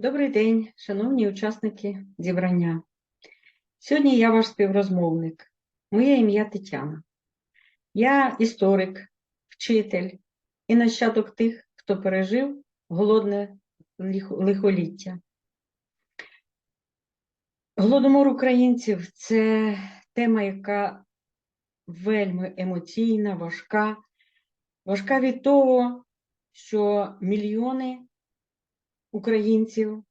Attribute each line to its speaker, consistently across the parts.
Speaker 1: Добрий день, шановні учасники зібрання. Сьогодні я ваш співрозмовник. Моє ім'я Тетяна. Я історик, вчитель і нащадок тих, хто пережив голодне лихоліття. Голодомор українців це тема, яка вельми емоційна, важка. Важка від того, що мільйони українців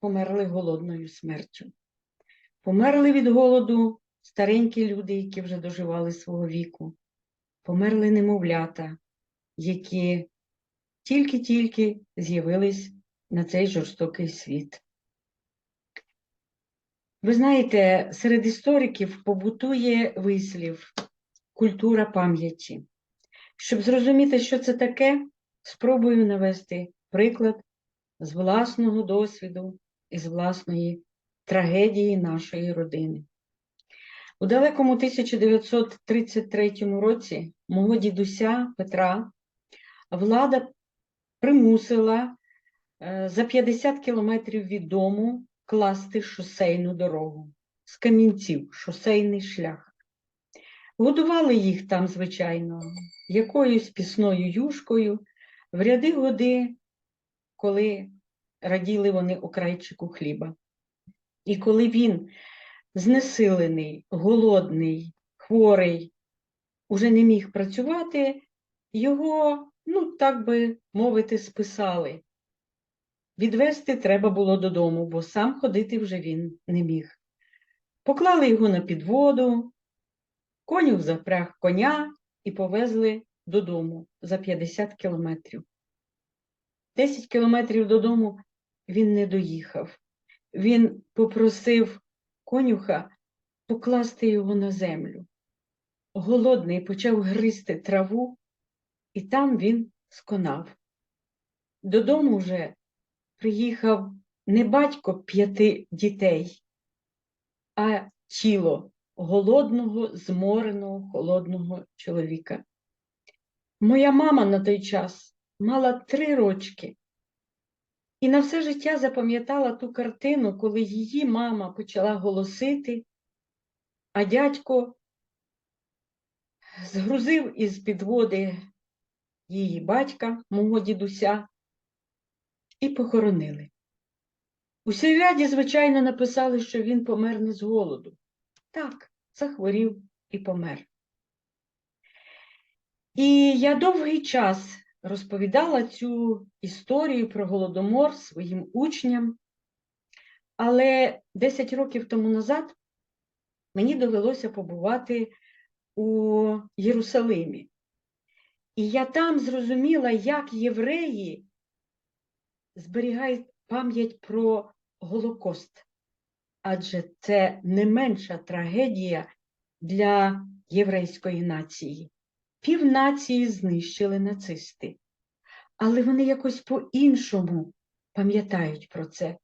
Speaker 1: померли голодною смертю. Померли від голоду старенькі люди, які вже доживали свого віку. Померли немовлята, які тільки-тільки з'явились на цей жорстокий світ. Ви знаєте, серед істориків побутує вислів культура пам'яті. Щоб зрозуміти, що це таке, спробую навести приклад з власного досвіду і з власної трагедії нашої родини. У далекому 1933 році мого дідуся Петра влада примусила е, за 50 кілометрів від дому класти шосейну дорогу з камінців, шосейний шлях. Годували їх там, звичайно, якоюсь пісною юшкою в ряди годи коли раділи вони окрайчику хліба. І коли він, знесилений, голодний, хворий, уже не міг працювати, його, ну, так би мовити, списали. Відвести треба було додому, бо сам ходити вже він не міг. Поклали його на підводу, конюх запряг коня і повезли додому за 50 кілометрів. 10 кілометрів додому він не доїхав. Він попросив конюха покласти його на землю. Голодний почав гризти траву, і там він сконав. Додому вже приїхав не батько п'яти дітей, а тіло голодного, змореного, холодного чоловіка. Моя мама на той час мала три рочки. І на все життя запам'ятала ту картину, коли її мама почала голосити, а дядько згрузив із підводи її батька, мого дідуся, і похоронили. У сільраді, звичайно, написали, що він помер не з голоду. Так, захворів і помер. І я довгий час розповідала цю історію про Голодомор своїм учням, але 10 років тому назад мені довелося побувати у Єрусалимі. І я там зрозуміла, як євреї зберігають пам'ять про Голокост. Адже це не менша трагедія для єврейської нації. Пів нації знищили нацисти, але вони якось по-іншому пам'ятають про це.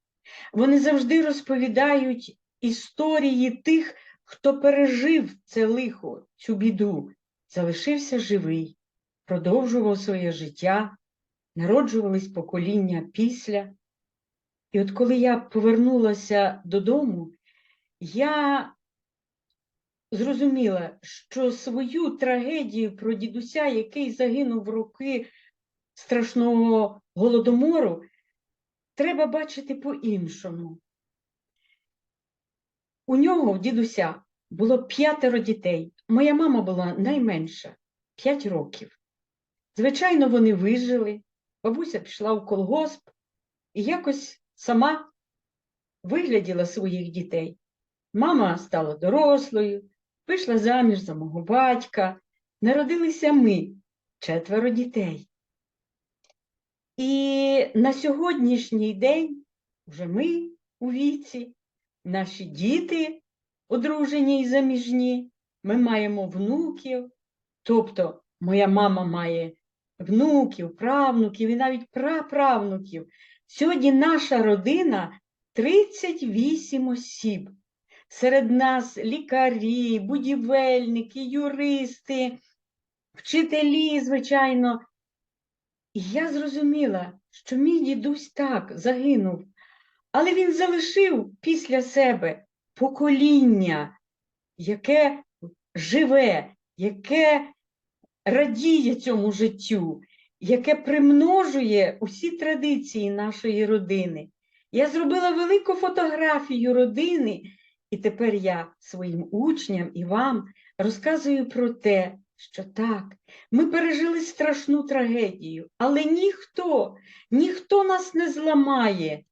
Speaker 1: Вони завжди розповідають історії тих, хто пережив це лихо, цю біду, залишився живий, продовжував своє життя, народжувались покоління після. І от коли я повернулася додому, я зрозуміла, що свою трагедію про дідуся, який загинув в роки страшного голодомору, треба бачити по-іншому. У нього, в дідуся, було п'ятеро дітей. Моя мама була найменша п'ять років. Звичайно, вони вижили. Бабуся пішла в колгосп і якось сама вигляділа своїх дітей. Мама стала дорослою, вийшла заміж за мого батька, народилися ми, четверо дітей. І на сьогоднішній день вже ми у віці, наші діти одружені і заміжні, ми маємо внуків, тобто моя мама має внуків, правнуків і навіть праправнуків. Сьогодні наша родина 38 осіб. Серед нас лікарі, будівельники, юристи, вчителі, звичайно. І я зрозуміла, що мій дідусь так загинув, Але він залишив після себе покоління, яке живе, яке радіє цьому життю, яке примножує усі традиції нашої родини. Я зробила велику фотографію родини, і тепер я своїм учням і вам розказую про те, що так, ми пережили страшну трагедію, але ніхто, ніхто нас не зламає.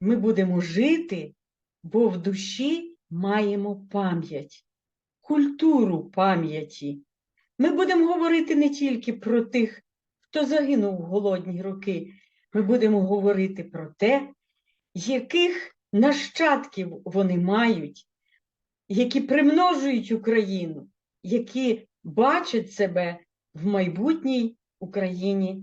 Speaker 1: Ми будемо жити, бо в душі маємо пам'ять, культуру пам'яті. Ми будемо говорити не тільки про тих, хто загинув в голодні роки, ми будемо говорити про те, яких нащадків вони мають, які примножують Україну, які бачать себе в майбутній Україні